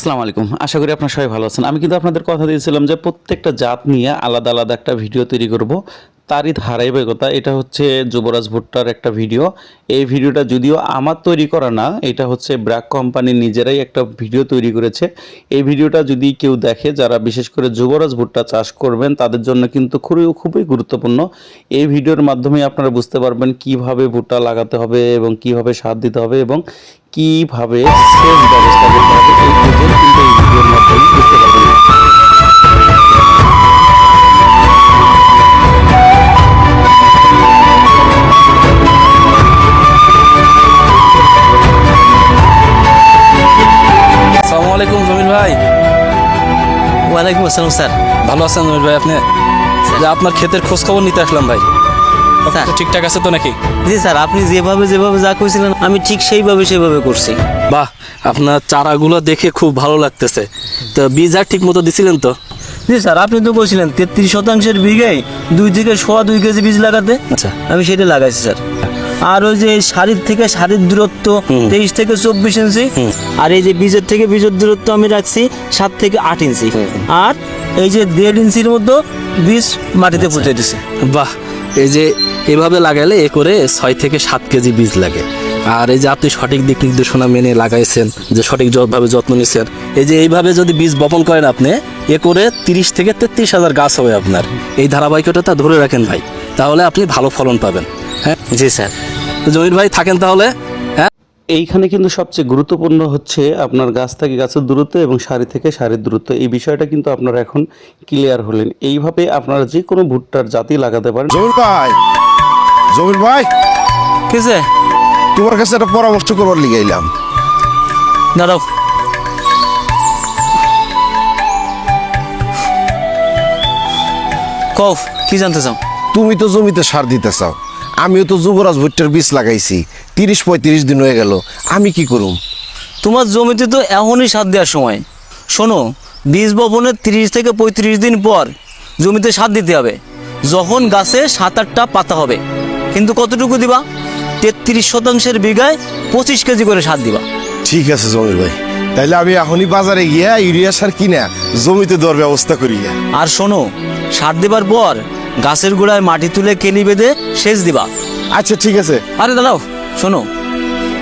আসসালামু আলাইকুম। আশা করি আপনার সবাই ভালো আছেন। আমি কিন্তু আপনাদের কথা দিয়েছিলাম যে প্রত্যেকটা জাত নিয়ে আলাদা আলাদা একটা ভিডিও তৈরি করব। তারই ধারাবাহিকতা, এটা হচ্ছে যুবরাজ ভুট্টার একটা ভিডিও। এই ভিডিওটা যদিও আমার তৈরি করা না, এটা হচ্ছে ব্র্যাক কোম্পানি নিজেরাই একটা ভিডিও তৈরি করেছে। এই ভিডিওটা যদি কেউ দেখে, যারা বিশেষ করে যুবরাজ ভুট্টা চাষ করবেন, তাদের জন্য কিন্তু খুবই খুবই গুরুত্বপূর্ণ। এই ভিডিওর মাধ্যমে আপনারা বুঝতে পারবেন কীভাবে ভুট্টা লাগাতে হবে এবং কীভাবে সার দিতে হবে এবং কীভাবে সেচ ব্যবস্থা করতে হবে। আলাইকুম জমির ভাই। ওয়ালাইকুম আসসালাম স্যার। ভালো আছেন জমির ভাই আপনি? আপনার ক্ষেতের খোঁজ খবর নিতে আসলাম ভাই। স্যার। ঠিকঠাক আছে তো নাকি? জি স্যার আপনি যেভাবে যেভাবে যা কইছিলেন আমি ঠিক সেইভাবে সেইভাবে করছি। বাহ আপনার চারাগুলো দেখে খুব ভালো লাগতেছে। তো বীজ আর ঠিক মতো দিছিলেন তো? জি স্যার আপনি তো বলছিলেন তেত্রিশ শতাংশের বিঘায় দুই থেকে সোয়া দুই কেজি বীজ লাগাতে। আচ্ছা। আমি সেটা লাগাইছি স্যার। আর ওই যে শাড়ির থেকে শাড়ির দূরত্ব তেইশ থেকে চব্বিশ ইঞ্চি আর এই যে বীজের থেকে বীজের দূরত্ব আমি রাখছি সাত থেকে আট ইঞ্চি। আর এই যে দেড় ইঞ্চির মধ্যে বীজ মাটিতে পুঁতে দিছে। বাহ এই যে এভাবে লাগালে এ করে ছয় থেকে সাত কেজি বীজ লাগে। আর এই যে আপনি সঠিক দিক নির্দেশনা মেনে লাগাইছেন যে সঠিকভাবে যত্ন নিচ্ছেন এই যে এইভাবে যদি বীজ বপন করেন আপনি এ করে তিরিশ থেকে তেত্রিশ হাজার গাছ হবে আপনার। এই ধারাবাহিকতা ধরে রাখেন ভাই তাহলে আপনি ভালো ফলন পাবেন। হ্যাঁ? জি স্যার। জমির ভাই থাকেন তাহলে? হ্যাঁ? এইখানে কিন্তু সবচেয়ে গুরুত্বপূর্ণ হচ্ছে আপনার গাছ থেকে গাছের দূরত্ব এবং সারি থেকে সারির দূরত্ব। এই বিষয়টা কিন্তু আপনারা এখন ক্লিয়ার হলেন। এইভাবে আপনারা যে কোনো ভুট্টার জাতি লাগাতে পারেন। জমির ভাই! জমির ভাই! কিসে তোমার কাছে একটা পরামর্শ করবার লিগে এলাম দাঁড়াও। কফ কি জানতে চাও? তুমি তো জমিতে সার দিতে চাও। আমিও তো যুবরাজ ভুট্টার বীজ লাগাইছি। তিরিশ পঁয়ত্রিশ দিন হয়ে গেল। আমি কি করুম? তোমার জমিতে তো এখনই সার দেওয়ার সময়। শোনো বীজ বপনের তিরিশ থেকে পঁয়ত্রিশ দিন পর জমিতে সার দিতে হবে। যখন গাছে সাত আটটা পাতা হবে। কিন্তু কতটুকু দিবা? তেত্রিশ শতাংশের বিঘায় পঁচিশ কেজি করে সার দিবা। ঠিক আছে জমির ভাই। তাইলে আমি এখনই বাজারে গিয়া ইউরিয়া সার কিনা জমিতে দেওয়ার ব্যবস্থা করি আর শোনো সার দেবার পর গাছের গোড়ায় মাটি তুলে কেনি বেঁধে সেচ দিবা। আচ্ছা ঠিক আছে। আরে দাঁড়াও শোনো।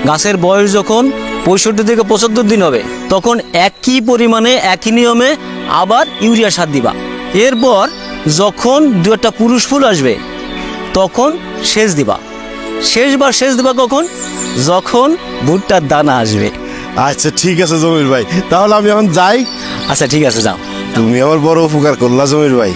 গাছের বয়স যখন পঁয়ষট্টি থেকে পঁচাত্তর দিন হবে তখন একই পরিমাণে একই নিয়মে আবার ইউরিয়া সার দিবা। এরপর যখন দু একটা পুরুষ ফুল আসবে তখন সেচ দিবা। শেষবার সেচ দিবা কখন? যখন ভুট্টার দানা আসবে। আচ্ছা ঠিক আছে জমির ভাই। তাহলে আমি এখন যাই। আচ্ছা ঠিক আছে যাও। তুমি আমার বড় উপকার করলা জমির ভাই।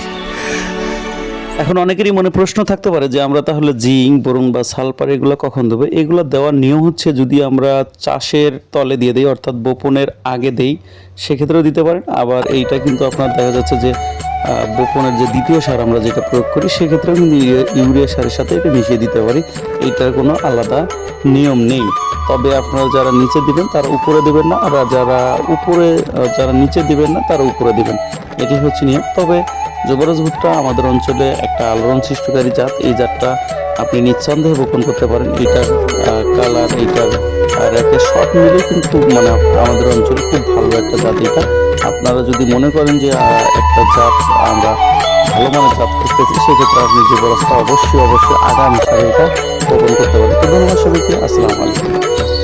এখন অনেকেরই মনে প্রশ্ন থাকতে পারে যে আমরা তাহলে জিঙ্ক বোরন বা সালফার এগুলো কখন দেবো? এগুলো দেওয়ার নিয়ম হচ্ছে যদি আমরা চাষের তলে দিয়ে দিই, অর্থাৎ বপনের আগে দেই, সেক্ষেত্রেও দিতে পারেন। আবার এইটা কিন্তু আপনার দেখা যাচ্ছে যে বপনের যে দ্বিতীয় সার আমরা যেটা প্রয়োগ করি, সেক্ষেত্রেও কিন্তু ইউরিয়া- ইউরিয়া সারের সাথে এটা মিশিয়ে দিতে পারি। এইটার কোনো আলাদা নিয়ম নেই। তবে আপনারা যারা নিচে দিবেন, তারা উপরে দেবেন না আর যারা উপরে যারা নিচে দিবেন না, তারা উপরে দিবেন। এটি হচ্ছে নিয়ম। তবে যুবরাজ ভুট্টা আমাদের অঞ্চলে একটা আলোড়ন সৃষ্টিকারী জাত। এই জাতটা আপনি নিঃসন্দেহে বপন করতে পারেন। এইটার কালার, এইটার র্যাকের সব মিলে কিন্তু মানে আমাদের অঞ্চলে খুব ভালো একটা জাত এটা। আপনারা যদি মনে করেন যে একটা জাত আমরা ভালো মানের জাত করতেছি সেক্ষেত্রে আপনি যুবরাজটা অবশ্যই অবশ্যই আগামী সালে এটা বপন করতে পারেন। তো ধন্যবাদ সবাইকে। আসসালামু আলাইকুম।